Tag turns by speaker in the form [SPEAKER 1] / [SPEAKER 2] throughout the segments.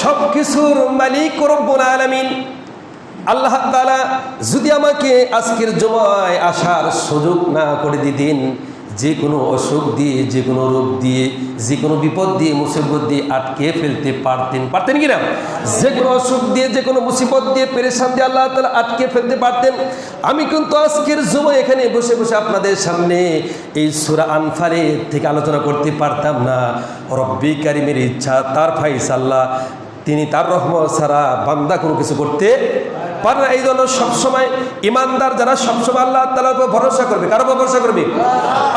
[SPEAKER 1] সব কিছুর মালিক রব্বুল আলামিন। আল্লাহ তাআলা যদি আমাকে আজকের জমায় আসার সুযোগ না করে দিতেন, যে কোনো অসুখ দিয়ে, যে কোনো রোগ দিয়ে, যে কোনো বিপদ দিয়ে, মুসিবত দিয়ে আটকে ফেলতে পারতেন। পারতেন কিনা যে কোনো অসুখ দিয়ে, যে কোনো মুসিবত দিয়ে, পেরেশান দিয়ে আল্লাহ তালা আটকে ফেলতে পারতেন। আমি কিন্তু আজকের সময় এখানে বসে বসে আপনাদের সামনে এই সুরা আনফারে থেকে আলোচনা করতে পারতাম না। রব্বি কারিমের ইচ্ছা, তার ফাইসাল্লাহ তিনি তার রহমত ছাড়া বান্দা কোনো কিছু করতে পারে না। এই জন্য সবসময় ইমানদার যারা সবসময় আল্লাহ তালার উপর ভরসা করবে। কার উপর ভরসা করবে?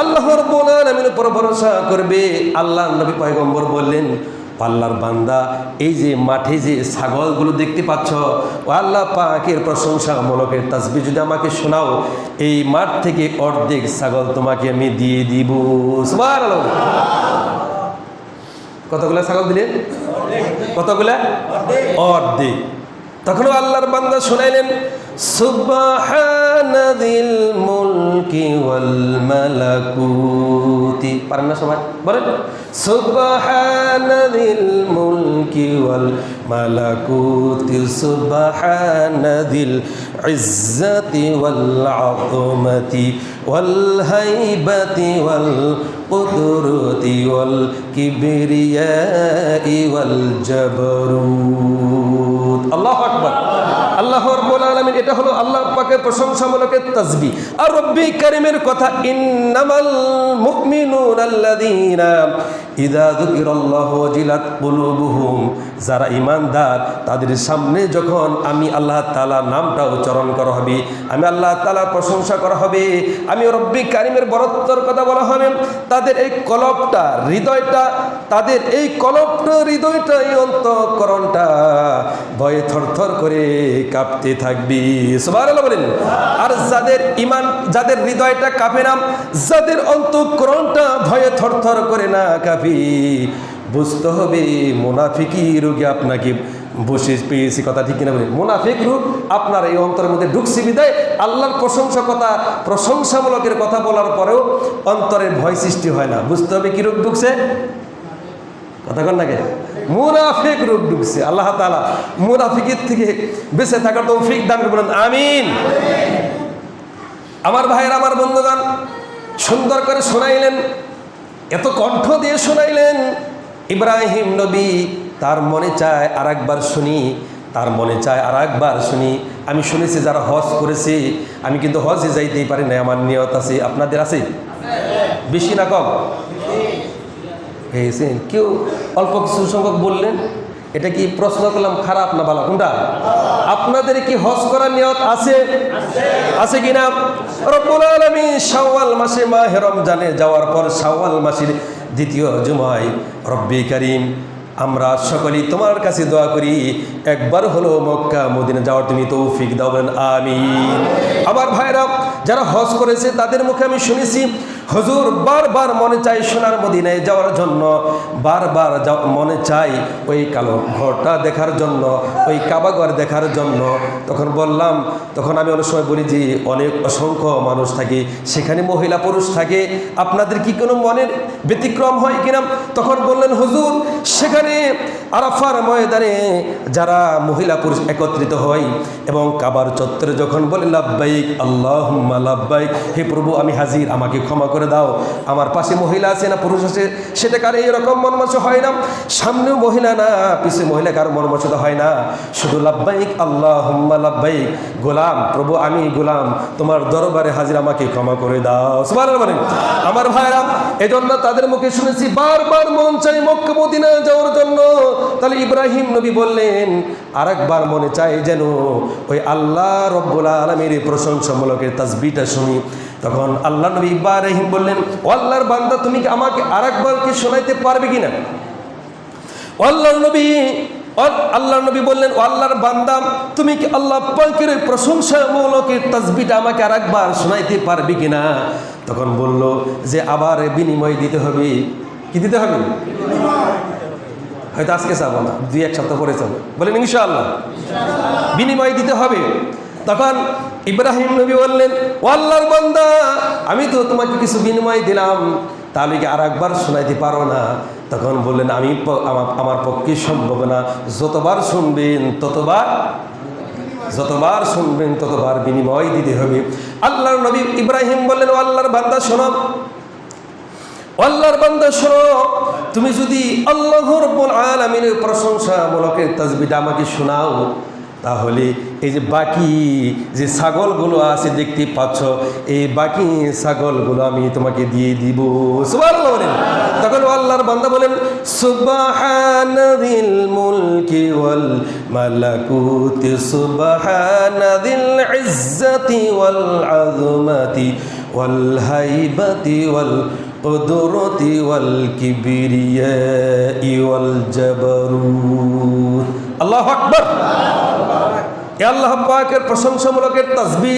[SPEAKER 1] আল্লাহ রব্বুল আলামিনের উপর ভরসা করবে। আল্লাহ নবী পয়গম্বর বললেন আল্লাহর বান্দা, এই যে মাঠে যে ছাগলগুলো দেখতে পাচ্ছ, ও আল্লাহ পাকের প্রশংসামূলকের তাসবি যদি আমাকে শোনাও, এই মাঠ থেকে অর্ধেক ছাগল তোমাকে আমি দিয়ে দিব। সুবহানাল্লাহ। কতগুলা ছাগল দিলে? কতগুলা? অর্ধেক। তখনও আল্লাহর বান্দা শোনাইলেন সুবাহ মুলকি ওয়াল মালাকুতি। পারেন না সবাই? বলেন। সুবহানাদিল মুলকি ওয়াল মালাকুতি সুবহানাদিল ইজ্জাতি ওয়াল আযমতি ওয়াল হাইবাতি ওয়াল কুদরতি ওয়াল কিবরিয়াই ওয়াল জাবরুত এটা হলো আল্লাহ পাকের প্রশংসামূলকের তাসবিহ আর রব্বি কারিমের কথা, ইন্নামাল মুমিনুন আল্লাযীনা ইযা যুকিরাল্লাহু ওয়াজিলাত কুলুবুহুম। যারা ঈমানদার, তাদের সামনে যখন আমি আল্লাহ তাআলার নামটা উচ্চারণ করা হবে, আমি আল্লাহ তাআলার প্রশংসা করা হবে, আমি রব্বি কারিমের বরত্বর কথা বলা হবে, তাদের এই কলবটা হৃদয়টা, তাদের এই কলবটা হৃদয়টা, এই অন্তঃকরণটা ভয়ে থরথর করে কাঁপতে থাকবি। আর যাদের ইমান যাদের হৃদয়টা কাঁপে না যাদের অন্তঃকরণটা ভয়ে থরথর করে না কাঁপি বুঝতে হবে মোনাফিকি রোগে আপনাকে বসে পেয়েছি, কথা ঠিক কিনা বলেন। মোনাফিক রূপ আপনার এই অন্তরের মধ্যে ঢুকছে বিদায়, আল্লাহর প্রশংসা কথা, প্রশংসামূলকের কথা বলার পরেও অন্তরের ভয় সৃষ্টি হয় না। বুঝতে হবে কি রূপ ঢুকছে? কথা কন নাকি মুনাফিক রূপ ঢুকছে। আল্লাহ তাআলা মুনাফিকের থেকে বেঁচে থাকার তৌফিক দান বলেন আমিন। আমার ভাইয়ের, আমার বন্ধুগণ, সুন্দর করে শোনাইলেন, এত কণ্ঠ দিয়ে শোনাইলেন। ইব্রাহিম নবী তার মনে চায় আর একবার শুনি, তার মনে চায় আর একবার শুনি। আমি শুনেছি যারা হজ করেছি, আমি কিন্তু হজে যাইতেই পারি না আমার নিয়ত আছে। আপনাদের আছে? বেশি না কম? হয়েছেন কেউ অল্প কিছু সংখ্যক বললেন, এটা কি প্রশ্ন করলাম, খারাপ না ভালো? কোনটা? আপনাদের কি হজ করার নিয়ত আছে? আছে কিনা রব্বুল আলামিন শাওয়াল মাসে মাহে রমজানে যাওয়ার পর শাওয়াল মাসের দ্বিতীয় জুমায়, রব্বি করিম, আমরা সকলেই তোমার কাছে দোয়া করি, একবার হলো মক্কা, মদিনা যাওয়ার তুমি তৌফিক দাবেন আমি আমার ভাইরা, যারা হজ করেছে, তাদের মুখে আমি শুনেছি হজুর বারবার মনে চাই সোনার মদিনায় যাওয়ার জন্য, বারবার মনে চাই ওই কালো ঘরটা দেখার জন্য, ওই কাবাঘর দেখার জন্য। তখন বললাম, তখন আমি অনেক সময় বলি যে অনেক অসংখ্য মানুষ থাকে, সেখানে মহিলা পুরুষ থাকে, আপনাদের কি কোনো মনের ব্যতিক্রম হয় কিনা? তখন বললেন, হুজুর, সেখানে আরাফার ময়দানে যারা মহিলা পুরুষ একত্রিত হয় এবং কাবার চত্বরে যখন বলে লাভবাইক আল্লাহ লাভবাইক হে প্রভু, আমি হাজির, আমাকে ক্ষমা দাও। আমার পাশে মহিলা আছে না পুরুষ আছে, সেটা কারও এরকম মনমাস হয় না। সামনেও মহিলা না, পিছে মহিলা কারও মনমাসত হয় না। শুধু লাভবাইক আল্লাহ লাভবাইক গোলাম, প্রভু আমি গোলাম। তোমার দরবারে হাজির আমাকে ক্ষমা করে দাও। সুবহানাল্লাহ বলেন। আমার ভাইরা এজন্য তাদের মুখে শুনেছি, বারবার মন চাই মক্কা মদিনা যাওয়ার জন্য। তাহলে ইব্রাহিম নবী বললেন, আরেকবার মনে চাই যেন ওই আল্লাহ রব্বুল আলমীর প্রশংসামূলকের তাসবিটা শুনি। তখন আল্লাহ নবী ইব্রাহিম বললেন, ও আল্লাহর বান্দা, তুমি কি আমাকে আরেকবার কি শোনাইতে পারবে কিনা? ও আল্লাহর নবী আল্লাহর নবী বললেন, ও আল্লাহর বান্দা, তুমি কি আল্লাহ পাকের প্রশংসামূলকের তাসবিটা আমাকে আর একবার শোনাইতে পারবে কিনা? তখন বলল, যে আবার বিনিময় দিতে হবে। কি দিতে হবে? হয়তো আজকে চাবো না, দুই এক সপ্তাহ পরে চাবো। বলেন, ইনশাআল্লাহ। বিনিময় দিতে হবে। তখন ইব্রাহিম নবী বললেন, ও আল্লাহর বান্দা, আমি তো তোমাকে কিছু বিনিময় দিলাম। তাহলে কি আর একবার শোনাইতে পারো না? তখন বললেন, আমি আমার- পক্ষে সম্ভব না। যতবার শুনবেন, ততবার, যতবার শুনবেন, ততবার বিনিময় দিতে হবে। আল্লাহর নবী ইব্রাহিম বললেন আল্লাহর বান্দা, শোনো। আল্লাহর বান্দা, শোনো। তুমি যদি আল্লাহ রব্বুল আলামিনের প্রশংসামূলকের তাজবিটা আমাকে শোনাও তাহলে এই যে বাকি যে ছাগলগুলো আছে দেখতে পাচ্ছ, এই বাকি ছাগলগুলো আমি তোমাকে দিয়ে দিব। বলেন। তখন আল্লাহর বান্দা বলেন, সুবহানাদিল মুলকি ওয়াল মালাকুতি, সুবহানাদিল ইজ্জতি ওয়াল আযমাতি ওয়াল হাইবাতি ওয়াল قدرة والكبرياء والجبروت الله أكبر এ আল্লাহ পাকের প্রশংসামূলকের তাসবি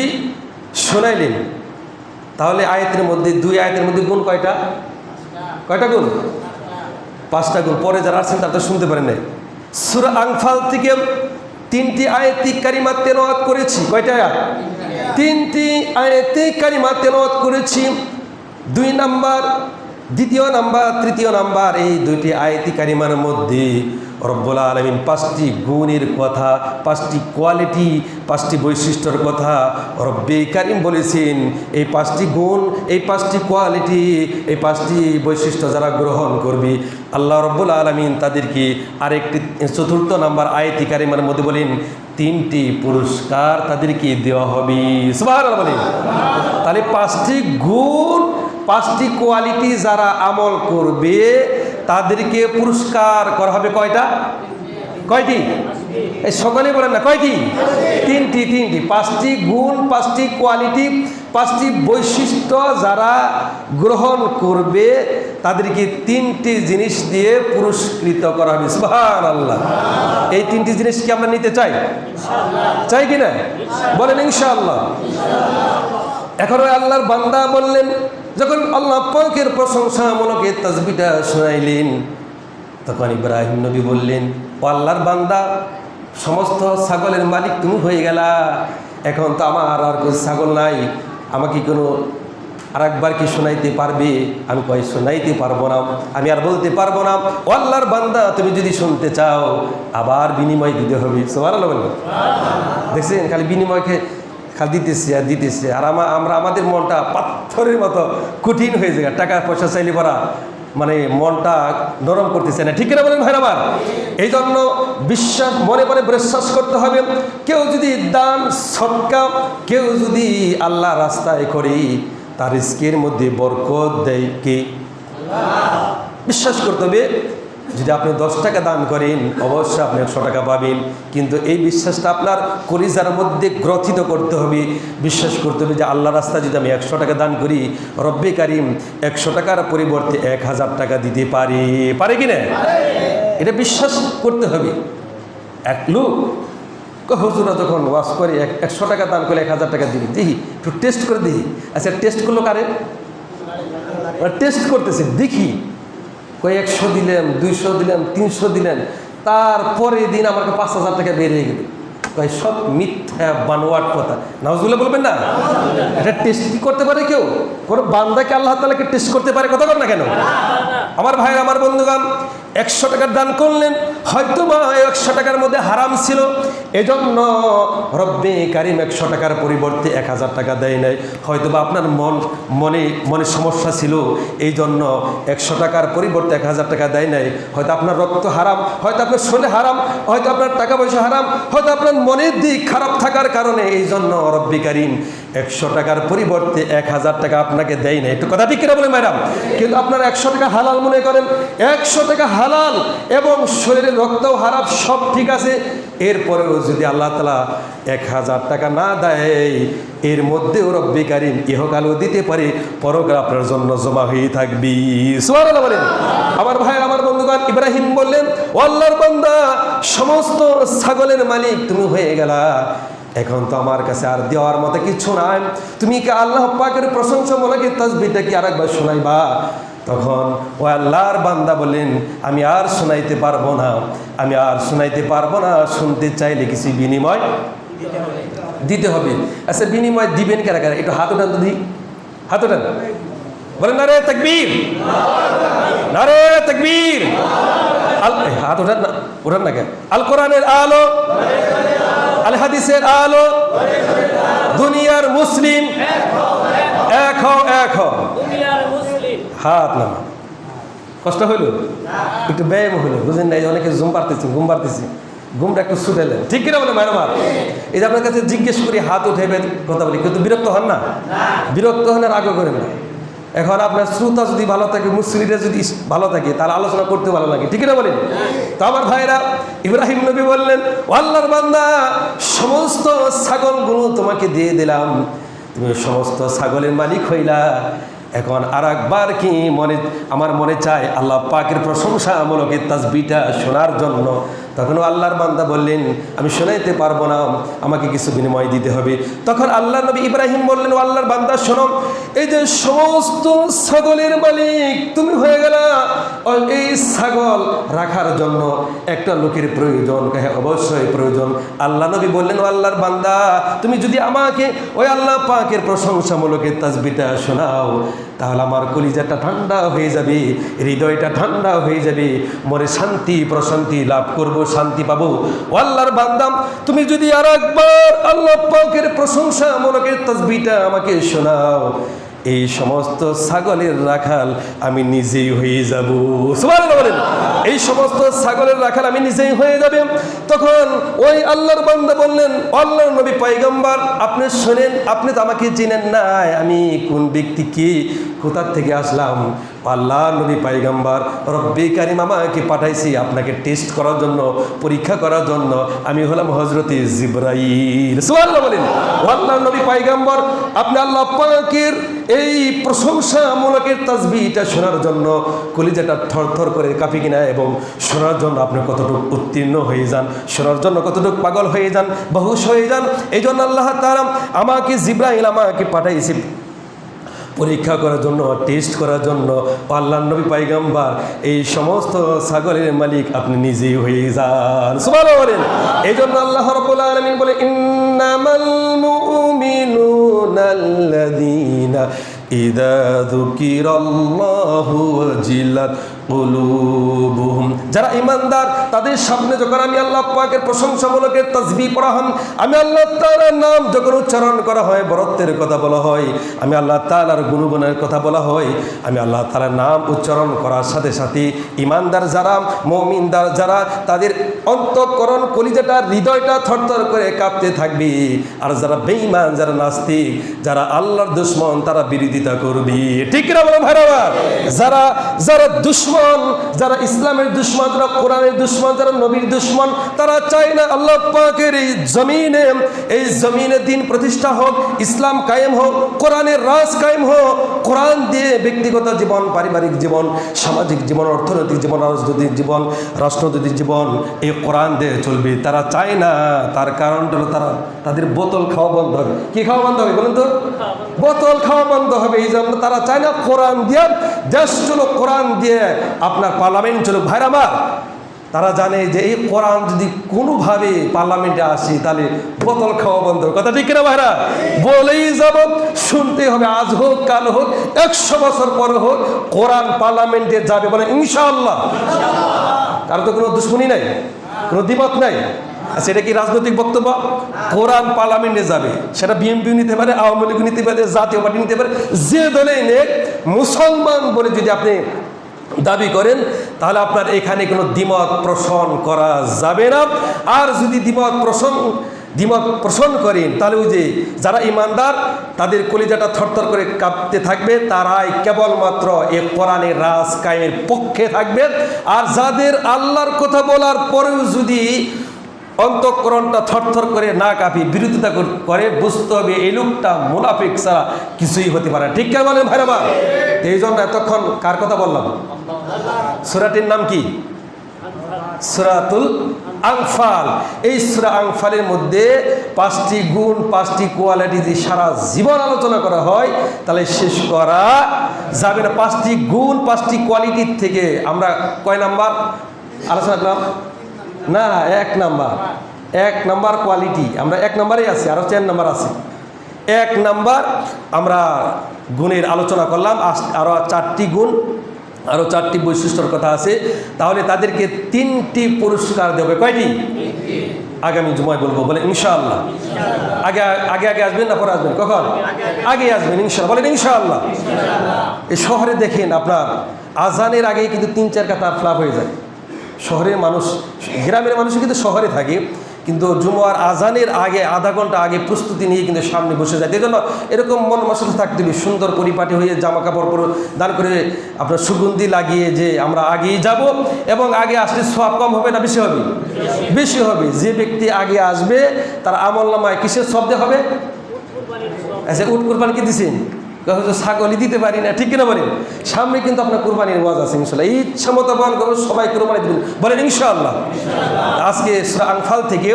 [SPEAKER 1] শোনাইলেন তাহলে আয়াতের মধ্যে দুই আয়াতের মধ্যে গুণ কয়টা কয়টা গুণ পাঁচটা গুণ পরে যারা আছেন তারা তো শুনতে পারেন নাই সুরা আংফাল থেকে তিনটি আয়াতি কারিমা তেলাওয়াত করেছি কয়টা আয়াত তিনটি আয়াতি কারিমা তেলাওয়াত করেছি দুই নাম্বার, দ্বিতীয় নাম্বার, তৃতীয় নাম্বার, এই দুইটি আয়াতি কারিমার মধ্যে রব্বুল আলমিন পাঁচটি গুণের কথা, পাঁচটি কোয়ালিটি, পাঁচটি বৈশিষ্ট্যর কথা রব্বে কারিম বলেছেন। এই পাঁচটি গুণ, এই পাঁচটি কোয়ালিটি, এই পাঁচটি বৈশিষ্ট্য যারা গ্রহণ করবে, আল্লাহ রব্বুল আলমিন তাদেরকে আরেকটি চতুর্থ নাম্বার আয়াতি কারিমার মধ্যে বলেন, তিনটি পুরস্কার তাদেরকে দেওয়া হবে। বলেন। তাহলে পাঁচটি গুণ পাঁচটি কোয়ালিটি যারা আমল করবে, তাদেরকে পুরস্কার করা হবে কয়টা? কয়টি? এই সকলে বলেন না, কয়টি? তিনটি তিনটি। পাঁচটি গুণ, পাঁচটি কোয়ালিটি, পাঁচটি বৈশিষ্ট্য যারা গ্রহণ করবে, তাদেরকে তিনটি জিনিস দিয়ে পুরস্কৃত করা হবে। সুবহান আল্লাহ এই তিনটি জিনিস কি আমরা নিতে চাই? চাই কি না? বলেন ইনশাআল্লাহ। এখন ওই আল্লাহর বান্দা বললেন যখন আল্লাহ পাকের প্রশংসামূলক এই তাজবিটা শোনাইলেন, তখন ইব্রাহিম নবী বললেন, ও আল্লাহর বান্দা, সমস্ত ছাগলের মালিক তুমি হয়ে গেলা। এখন তো আমার আর কোনো ছাগল নাই। আমাকে কোনো আর একবার কি শোনাইতে পারবে? আমি কয়, শোনাইতে পারব না। আমি আর বলতে পারব না। ও আল্লাহর বান্দা, তুমি যদি শুনতে চাও, আবার বিনিময় দিতে হবে। সবার দেখছেন? খালি বিনিময়কে খালি দিতেছি, আর দিতেছি। আর আমা আমরা আমাদের মনটা পাথরের মতো কঠিন হয়ে যায়। টাকা পয়সা চাইলে পরা মানে মনটা নরম করতেছে না। ঠিক না বলেন ভাই আমার? এই জন্য বিশ্বাস, মনে মনে বিশ্বাস করতে হবে। কেউ যদি দান, সৎকা, কেউ যদি আল্লাহ রাস্তায় করে, তার রিস্কের মধ্যে বরকত দেয় কে? বিশ্বাস করতে হবে। যদি আপনি দশ টাকা দান করেন, অবশ্যই আপনি একশো টাকা পাবেন। কিন্তু এই বিশ্বাসটা আপনার কলিজার মধ্যে গ্রথিত করতে হবে। বিশ্বাস করতে হবে যে আল্লাহ রাস্তা যদি আমি একশো টাকা দান করি, রব্বে কারিম একশো টাকার পরিবর্তে এক হাজার টাকা দিতে পারে। পারে কি না? এটা বিশ্বাস করতে হবে। এক লোক হুজুরা যখন ওয়াশ করে, এক একশো টাকা দান করে এক হাজার টাকা দিবি। দেখি, একটু টেস্ট করে দেখি। আচ্ছা টেস্ট করল কারে? টেস্ট করতেছে, দেখি। কয়, একশো দিলেন, দুইশো দিলেন, তিনশো দিলেন। তারপরে দিন আমাকে পাঁচ হাজার টাকা বেরিয়ে গেল। কয়, সব মিথ্যা বানোয়ার কথা। নাউজুল্লাহ বলবেন না? এটা টেস্ট করতে পারে কেউ? কোনো বান্দাকে আল্লাহ তালাকে টেস্ট করতে পারে? কথা বল না কেন? আমার ভাই আমার বন্ধুগান একশো টাকার দান করলেন হয়তো বা একশো টাকার মধ্যে হারাম ছিল। এজন্য রব্বে কারিম একশো টাকার পরিবর্তে এক হাজার টাকা দেয় নাই। হয়তো বা আপনার মন, মনে মনে সমস্যা ছিল এই জন্য একশো টাকার পরিবর্তে এক হাজার টাকা দেয় নাই। হয়তো আপনার রক্ত হারাম, হয়তো আপনার শোনে হারাম, হয়তো আপনার টাকা পয়সা হারাম, হয়তো আপনার মনের দিক খারাপ থাকার কারণে এই জন্য রব্বি কারিম একশো টাকার পরিবর্তে এক হাজার টাকা আপনাকে দেয় নাই। একটু কথা ঠিক কিনা বলে ম্যাডাম কিন্তু আপনার একশো টাকা হালাল মনে করেন, একশো টাকা হালাল এবং শরীরের রক্তও হারাপ সব ঠিক আছে। এরপরেও যদি আল্লাহ তালা এক হাজার টাকা না দেয়, এর মধ্যেও রব্বি কারিম ইহকালও দিতে পারে, পরকাল আপনার জন্য জমা হয়ে থাকবি। বলেন। আমার ভাই, আমার বন্ধুগণ, ইব্রাহিম বললেন ও আল্লাহর বান্দা, সমস্ত ছাগলের মালিক তুমি হয়ে গেলা। এখন তো আমার কাছে আর দেওয়ার মতো কিছু নাই। তুমি কি আল্লাহ পাকের প্রশংসা মনে কি তসবিটা কি আরেকবার শোনাইবা? তখন ও আল্লাহর বান্দা বলেন আমি আর শোনাইতে পারব না। আমি আর শোনাইতে পারব না। শুনতে চাইলে কিছু বিনিময় দিতে হবে। আচ্ছা বিনিময় দিবেন কারা কারা? একটু হাত ওঠান তো দিই হাত ওঠান। বলেন, নারে তকবীর! নারে তকবীর! হাত ওঠান না ওঠান না কেন? আল কোরআনের আলো, আল হাদিসের আলো, দুনিয়ার মুসলিম এক হও এক হও। হাত নামা। কষ্ট হইল? একটু ব্যায়াম হইল। বুঝেন না অনেকে ঘুম পারতেছি ঘুম পারতেছি ঘুমটা একটু ছুটেলেন ঠিক কিনা বলে ম্যাডাম এই যে আপনার কাছে জিজ্ঞেস করি, হাত উঠে কথা বলি কিন্তু বিরক্ত হন না? বিরক্ত হন আর আগে করেন না। এখন আপনার শ্রোতা যদি ভালো থাকে মুসলিরা যদি ভালো থাকে, তাহলে আলোচনা করতে ভালো লাগে। ঠিক না বলেন? তো আমার ভাইরা, ইব্রাহিম নবী বললেন, "ও আল্লাহর বান্দা, সমস্ত ছাগলগুলো তোমাকে দিয়ে দিলাম। তুমি সমস্ত ছাগলের মালিক হইলা। এখন আর একবার কি মনে আমার মনে চায় আল্লাহ পাকের প্রশংসামূলক তাজবিটা শোনার জন্য। তখন আল্লাহর বান্দা বললেন, আমি শোনাইতে পারব না, আমাকে কিছু বিনিময় দিতে হবে। তখন আল্লাহ নবী ইব্রাহিম বললেন আল্লাহর বান্দা, শোনো, এই যে সমস্ত ছাগলের মালিক, তুমি হয়ে গেল এই ছাগল রাখার জন্য একটা লোকের প্রয়োজন। হ্যাঁ অবশ্যই প্রয়োজন। আল্লাহ নবী বললেন আল্লাহর বান্দা, তুমি যদি আমাকে, ওই আল্লাহ পাকের প্রশংসামূলকের এই তাসবিটা শোনাও তাহলে আমার কলিজাটা ঠান্ডা হয়ে যাবে, হৃদয়টা ঠান্ডা হয়ে যাবে, মনে শান্তি, প্রশান্তি লাভ করব, শান্তি পাবো। আল্লাহর বান্দাম তুমি যদি আর একবার আল্লাহ পাকের প্রশংসামূলকের তসবিটা আমাকে শোনাও, এই সমস্ত ছাগলের রাখাল আমি নিজেই হয়ে যাব। বলেন। এই সমস্ত ছাগলের রাখাল আমি নিজেই হয়ে যাবে। তখন ওই আল্লাহর বান্দা বললেন আল্লাহ নবী পাইগম্বার, আপনি শোনেন, আপনি তো আমাকে চিনেন না আমি কোন ব্যক্তি কি? কোথার থেকে আসলাম? আল্লাহ নবী পাইগাম্বার, রব্বি কারিম আমাকে পাঠাইছি আপনাকে টেস্ট করার জন্য, পরীক্ষা করার জন্য। আমি হলাম হজরতে জিব্রাইল। বলেন আল্লাহ নবী পাইগাম্বর, আপনি আল্লাহ পাকের এই প্রশংসামূলকের তাসবিটা শোনার জন্য কলিজাটা থরথর করে কাঁপি কিনা এবং শোনার জন্য আপনি কতটুকু উত্তীর্ণ হয়ে যান, শোনার জন্য কতটুকু পাগল হয়ে যান, বহুশ হয়ে যান এই জন্য আল্লাহ তাআলা আমাকে জিব্রাইল আমাকে পাঠাইছি। পরীক্ষা করার জন্য টেস্ট করার জন্য আল্লাহ নবী পাইগাম্বার এই সমস্ত সাগরের মালিক আপনি নিজেই হয়ে যান। সুবাহ বলেন। এই জন্য আল্লাহ আলমিন বলে, ইন্নামাল মুমিনুনা আল্লাযীনা ইদা যুকিরাল্লাহু ওয়াজিলাত যারা ইমানদার তাদের সামনে যখন আমি আল্লাহ পাকের প্রশংসামূলকের তাসবিহ পড়া হন আমি আল্লাহ তাআলার নাম যখন উচ্চারণ করা হয়, বরত্বের কথা বলা হয়, আমি আল্লাহ তাআলার গুণগুণের কথা বলা হয়, আমি আল্লাহ তাআলার নাম উচ্চারণ করার সাথে সাথে ইমানদার যারা, মমিনদার যারা, তাদের অন্তঃকরণ কলিজাটা, হৃদয়টা থরথর করে কাঁপতে থাকবে। আর যারা বেঈমান, যারা নাস্তিক, যারা আল্লাহর দুশ্মন, তারা বিরোধিতা করবে। ঠিক না বলো ভাইরা? যারা যারা দুশ্মন যারা ইসলামের দুশ্মন যারা কোরআনের দুশ্মন যারা নবীর দুশ্মন তারা চায় না আল্লাহ পাকের এই জমিনে এই জমিনে দিন প্রতিষ্ঠা হোক ইসলাম কায়েম হোক কোরআনের রাজ কায়েম হোক কোরআন দিয়ে ব্যক্তিগত জীবন পারিবারিক জীবন সামাজিক জীবন অর্থনৈতিক জীবন রাজনৈতিক জীবন রাষ্ট্রনৈতিক জীবন এই কোরআন দিয়ে চলবে। তারা চায় না তার কারণটা হলো তারা তাদের বোতল খাওয়া বন্ধ হবে। কি খাওয়া বন্ধ হবে বলুন তো? বোতল খাওয়া বন্ধ হবে এই জন্য তারা চায় না কোরআন দিয়ে দেশ চলো কোরআন দিয়ে আপনার পার্লামেন্ট চলো। ভাইরা আমার, তারা জানে যে এই কোরআন যদি কোনোভাবে পার্লামেন্টে আসি, তাহলে বোতল খাওয়া বন্ধ। কথা ঠিক কিনা ভাইরা? বলেই যাব শুনতে হবে, আজ হোক, কাল হোক, একশো বছর পরে হোক, কোরআন পার্লামেন্টে যাবে বলে ইনশাআল্লাহ। কারও তো কোনো দুশ্মনী নাই, কোনো দ্বিমত নাই। আচ্ছা এটা কি রাজনৈতিক বক্তব্য? কোরআন পার্লামেন্টে যাবে। সেটা বিএনপি নিতে পারে, আওয়ামী লীগ নিতে পারে, জাতীয় পার্টি নিতে পারে, যে দলে নেক, মুসলমান বলে যদি আপনি দাবি করেন, তাহলে আপনার এখানে কোনো দ্বিমত পোষণ করা যাবে না। আর যদি দ্বিমত পোষণ দ্বিমত পোষণ করেন, তাহলে ওই যে যারা ইমানদার, তাদের কলিজাটা থরথর করে কাঁপতে থাকবে, তারাই কেবলমাত্র এ কোরআনের রাজ কায়ের পক্ষে থাকবে। আর যাদের আল্লাহর কথা বলার পরেও যদি অন্তঃকরণটা থরথর করে না কাঁপি, বিরোধিতা করে বুঝতে হবে এই লোকটা মুনাফিক ছাড়া কিছুই হতে পারে। ঠিক কেন বলেন ভাই আমার? এই জন্য এতক্ষণ কার কথা বললাম? সুরাটির নাম কি? সুরাতুল আংফাল এই সুরা আংফালের মধ্যে পাঁচটি গুণ, পাঁচটি কোয়ালিটি যদি সারা জীবন আলোচনা করা হয়, তাহলে শেষ করা যাবে না। পাঁচটি গুণ, পাঁচটি কোয়ালিটির থেকে আমরা কয় নাম্বার? আলোচনা করলাম? না, এক নাম্বার। এক নাম্বার কোয়ালিটি আমরা এক নাম্বারেই আছি আরও চার নাম্বার আছে। এক নাম্বার আমরা গুণের আলোচনা করলাম আরও চারটি গুণ আরও চারটি বৈশিষ্ট্যর কথা আছে। তাহলে তাদেরকে তিনটি পুরস্কার দেবে। কয়টি? আগামী জুমায় বলব, বলে ইনশাআল্লাহ। আগে আগে আগে আসবেন না পরে আসবেন? কখন? আগে আসবেন, ইনশাআল্লাহ। বলেন ইনশাআল্লাহ। এই শহরে দেখেন আপনার, আজানের আগে কিন্তু তিন, চার কাতা ফ্লাপ হয়ে যায়। শহরের মানুষ, গ্রামের মানুষ কিন্তু শহরে থাকে, কিন্তু জুমার আজানের আগে, আধা ঘণ্টা আগে প্রস্তুতি নিয়ে কিন্তু সামনে বসে যায়। এই জন্য এরকম মন মশলা থাকতে হবে, সুন্দর পরিপাটি হয়ে জামা কাপড় পরে দান করে আপনার সুগন্ধি লাগিয়ে যে আমরা আগেই যাব এবং আগে আসলে সব কম হবে না বেশি হবে? বেশি হবে। যে ব্যক্তি আগে আসবে, তার আমল নামায় কিসের শব্দে হবে? আচ্ছা উট কুরবানি কি দিছেন? হয়তো ছাগলই দিতে পারি না, ঠিক কিনা বলেন? সামনে কিন্তু আপনার কুরবানির ওয়াজ আছে, ইনশাল্লাহ। এই ইচ্ছা মতো বহন করব সবাই কুরবানি দিবেন। বলেন ইনশাআল্লাহ আজকে সূরা আনফাল থেকে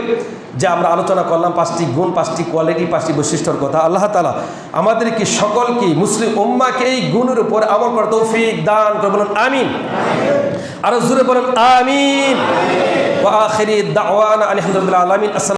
[SPEAKER 1] যে আমরা আলোচনা করলাম, পাঁচটি গুণ, পাঁচটি কোয়ালিটি, পাঁচটি বৈশিষ্ট্যর কথা, আল্লাহ তালা আমাদেরকে সকলকে, মুসলিম উম্মাকে এই গুণের উপর আমল করার তৌফিক দান করে বলুন, আমিন। আরও জোরে বলুন, আমিন। আলহামদুলিল্লাহ আলামিন